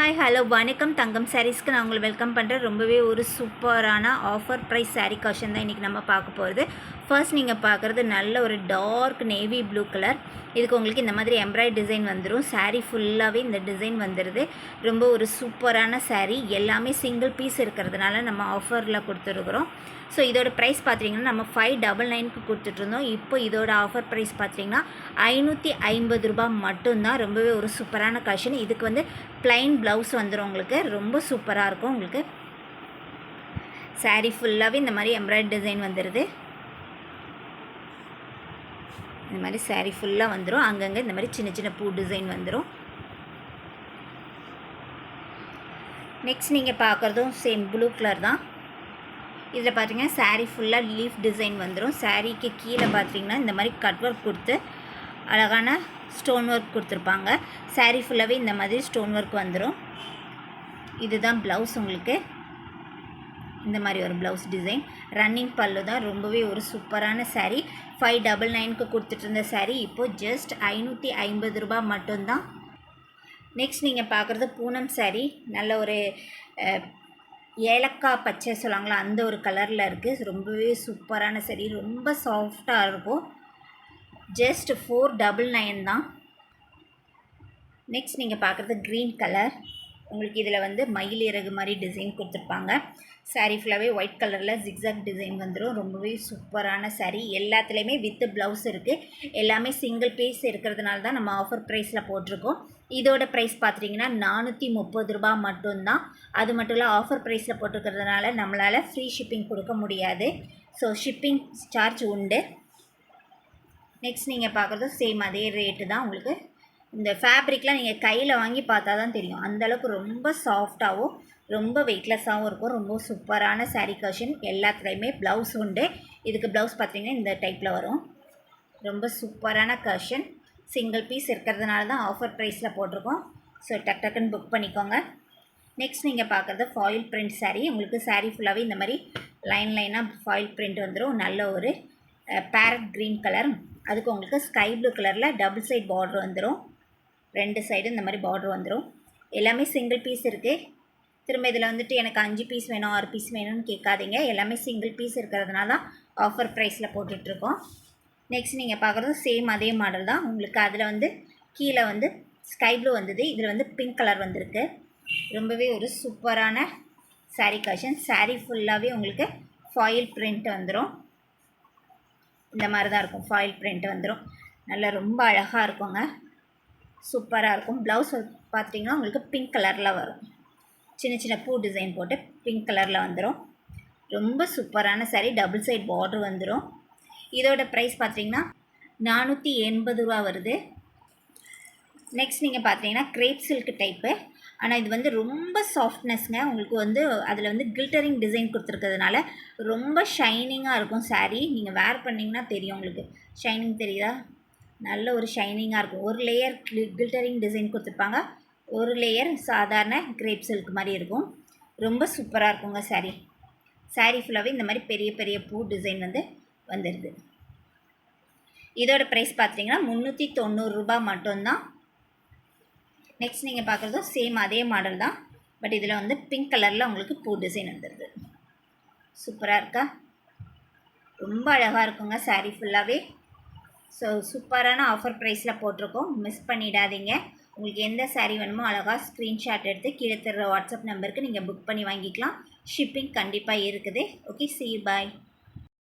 Hi hello வணக்கம் தங்கம் சாரீஸ்க்கு நான் உங்களை வெல்கம் பண்ணுறேன் ரொம்பவே ஒரு சூப்பரான ஆஃபர் ப்ரைஸ் சாரீ காஷன் தான் இன்றைக்கி நம்ம பார்க்க போகிறது ஃபர்ஸ்ட் நீங்கள் பார்க்குறது நல்ல ஒரு டார்க் நேவி ப்ளூ கலர் இதுக்கு உங்களுக்கு இந்த மாதிரி எம்ப்ராய்ட் டிசைன் வந்துடும் சாரீ ஃபுல்லாகவே இந்த டிசைன் வந்துடுது ரொம்ப ஒரு சூப்பரான சாரீ எல்லாமே சிங்கிள் பீஸ் இருக்கிறதுனால நம்ம ஆஃபரில் கொடுத்துருக்குறோம். ஸோ இதோட ப்ரைஸ் பார்த்தீங்கன்னா நம்ம ஃபைவ் டபுள் நைனுக்கு கொடுத்துட்ருந்தோம் இப்போ இதோட ஆஃபர் ப்ரைஸ் பார்த்தீங்கன்னா ஐநூற்றி ஐம்பது ரூபாய் மட்டும்தான். ரொம்பவே ஒரு சூப்பரான காஷன் இதுக்கு வந்து ப்ளைன் ப்ளவுஸ் வந்துடும் உங்களுக்கு. ரொம்ப சூப்பராக இருக்கும் உங்களுக்கு. Saree ஃபுல்லாகவே இந்த மாதிரி எம்ப்ராய்டரி டிசைன் வந்துடுது இந்த மாதிரி saree ஃபுல்லாக வந்துடும் அங்கங்கே இந்த மாதிரி சின்ன சின்ன பூ டிசைன் வந்துடும் நெக்ஸ்ட் நீங்கள் பார்க்குறதும் சேம் ப்ளூ கலர் தான். இதில் பார்த்தீங்கன்னா saree ஃபுல்லாக லீஃப் டிசைன் வந்துடும் சாரீக்கு கீழே பார்த்தீங்கன்னா இந்த மாதிரி கட் ஒர்க் கொடுத்து அழகான ஸ்டோன் ஒர்க் கொடுத்துருப்பாங்க. சாரீ ஃபுல்லாகவே இந்த மாதிரி ஸ்டோன் ஒர்க் வந்துடும் இதுதான் ப்ளவுஸ் உங்களுக்கு. இந்த மாதிரி ஒரு ப்ளவுஸ் டிசைன் ரன்னிங் பல்லு தான் ரொம்பவே ஒரு சூப்பரான சாரீ ஃபைவ் டபுள் நைனுக்கு கொடுத்துட்டு இருந்த சாரீ இப்போது ஜஸ்ட் ஐநூற்றி ஐம்பது ரூபாய் மட்டும்தான். நெக்ஸ்ட் நீங்கள் பார்க்குறது பூனம் சாரீ நல்ல ஒரு ஏலக்காய் பச்சை சொல்லுவாங்களா அந்த ஒரு கலரில் இருக்குது ரொம்பவே சூப்பரான சாரீ ரொம்ப சாஃப்டாக இருக்கும். ஜஸ்ட் ஃபோர் டபுள் நைன் தான். நெக்ஸ்ட் நீங்கள் பார்க்குறது க்ரீன் கலர் உங்களுக்கு இதில் வந்து மயில் இறகு மாதிரி டிசைன் கொடுத்துருப்பாங்க. சாரீ ஃபுல்லாகவே ஒயிட் கலரில் ஜிக்ஸாக் டிசைன் வந்துடும் ரொம்பவே சூப்பரான சாரீ எல்லாத்துலேயுமே வித்து ப்ளவுஸ் இருக்குது எல்லாமே சிங்கிள் பீஸ் இருக்கிறதுனால தான் நம்ம ஆஃபர் ப்ரைஸில் போட்டிருக்கோம். இதோட ப்ரைஸ் பார்த்துட்டிங்கன்னா நானூற்றி முப்பது ரூபா மட்டும்தான். அது மட்டும் இல்லை ஆஃபர் ப்ரைஸில் போட்டிருக்கிறதுனால நம்மளால் ஃப்ரீ ஷிப்பிங் கொடுக்க முடியாது. ஸோ ஷிப்பிங் சார்ஜ் உண்டு. நெக்ஸ்ட் நீங்கள் பார்க்குறது சேம் அதே ரேட்டு தான் உங்களுக்கு. இந்த ஃபேப்ரிக்லாம் நீங்கள் கையில் வாங்கி பார்த்தா தான் தெரியும். அந்தளவுக்கு ரொம்ப சாஃப்டாகவும் ரொம்ப வெயிட்லெஸ்ஸாகவும் இருக்கும். ரொம்ப சூப்பரான சாரீ கஷன் எல்லாத்துலேயுமே ப்ளவுஸ் உண்டு. இதுக்கு ப்ளவுஸ் பார்த்தீங்கன்னா இந்த டைப்பில் வரும். ரொம்ப சூப்பரான கஷன் சிங்கிள் பீஸ் இருக்கிறதுனால தான் ஆஃபர் ப்ரைஸில் போட்டிருக்கோம். ஸோ டக் டக்குன்னு புக் பண்ணிக்கோங்க. நெக்ஸ்ட் நீங்கள் பார்க்குறது ஃபாயில் பிரிண்ட் சாரீ உங்களுக்கு சாரீ ஃபுல்லாகவே இந்த மாதிரி லைன் லைனாக ஃபாயில் பிரிண்ட் வந்துடும் நல்ல ஒரு பேரட் க்ரீன் கலர் அதுக்கு உங்களுக்கு ஸ்கை ப்ளூ கலரில் டபுள் சைட் பார்டர் வந்துடும் ரெண்டு சைடு இந்த மாதிரி பார்டர் வந்துடும் எல்லாமே சிங்கிள் பீஸ் இருக்குது திரும்ப இதில் வந்துட்டு எனக்கு அஞ்சு பீஸ் வேணும் ஆறு பீஸ் வேணும்னு கேட்காதீங்க. எல்லாமே சிங்கிள் பீஸ் இருக்கிறதுனால தான் ஆஃபர் ப்ரைஸில் போட்டுட்ருக்கோம். நெக்ஸ்ட் நீங்கள் பார்க்குறது சேம் அதே மாடல் தான். உங்களுக்கு அதில் வந்து கீழே வந்து ஸ்கை ப்ளூ வந்தது. இதில் வந்து பிங்க் கலர் வந்திருக்கு. ரொம்பவே ஒரு சூப்பரான சாரீ கஷன் சாரீ ஃபுல்லாகவே உங்களுக்கு ஃபாயில் பிரிண்ட் வந்துடும் இந்த மாதிரி தான் இருக்கும். ஃபாயில் பிரிண்ட் வந்துடும் நல்லா ரொம்ப அழகாக இருக்குங்க. சூப்பராக இருக்கும். ப்ளவுஸ் பார்த்தீங்கன்னா உங்களுக்கு பிங்க் கலரில் வரும். சின்ன சின்ன பூ டிசைன் போட்டு பிங்க் கலரில் வந்துடும் ரொம்ப சூப்பரான சாரீ டபுள் சைட் பார்டர் வந்துடும் இதோட ப்ரைஸ் பார்த்தீங்கன்னா நானூற்றி எண்பது ரூபா வருது. நெக்ஸ்ட் நீங்கள் பார்த்தீங்கன்னா கிரேப் சில்க் டைப்பு ஆனால் இது வந்து ரொம்ப சாஃப்ட்னஸ்ங்க உங்களுக்கு வந்து அதில் வந்து கில்டரிங் டிசைன் கொடுத்துருக்கிறதுனால ரொம்ப ஷைனிங்காக இருக்கும் சாரீ நீங்கள் வேர் பண்ணிங்கன்னா தெரியும் உங்களுக்கு. ஷைனிங் தெரியுதா? நல்ல ஒரு ஷைனிங்காக இருக்கும். ஒரு லேயர் கில்டரிங் டிசைன் கொடுத்துருப்பாங்க. ஒரு லேயர் சாதாரண கிரேப் சில்க் மாதிரி இருக்கும். ரொம்ப சூப்பராக இருக்குங்க சாரீ சாரீ ஃபுல்லாகவே இந்த மாதிரி பெரிய பெரிய பூ டிசைன் வந்து வந்துடுது இதோட ப்ரைஸ் பார்த்தீங்கன்னா முந்நூற்றி தொண்ணூறுரூபா மட்டும்தான். நெக்ஸ்ட் நீங்கள் பார்க்குறதும் சேம் அதே மாடல் தான். பட் இதில் வந்து பிங்க் கலரில் உங்களுக்கு பூ டிசைன் வந்துடுது சூப்பராக இருக்கா? ரொம்ப அழகாக இருக்குங்க சாரீ ஃபுல்லாகவே ஸோ சூப்பரான ஆஃபர் ப்ரைஸில் போட்டிருக்கோம். மிஸ் பண்ணிடாதீங்க. உங்களுக்கு எந்த சாரீ வேணுமோ அழகாக ஸ்க்ரீன்ஷாட் எடுத்து கீழே தர்ற வாட்ஸ்அப் நம்பருக்கு நீங்கள் புக் பண்ணி வாங்கிக்கலாம். ஷிப்பிங் கண்டிப்பாக இருக்குது. ஓகே சி பாய்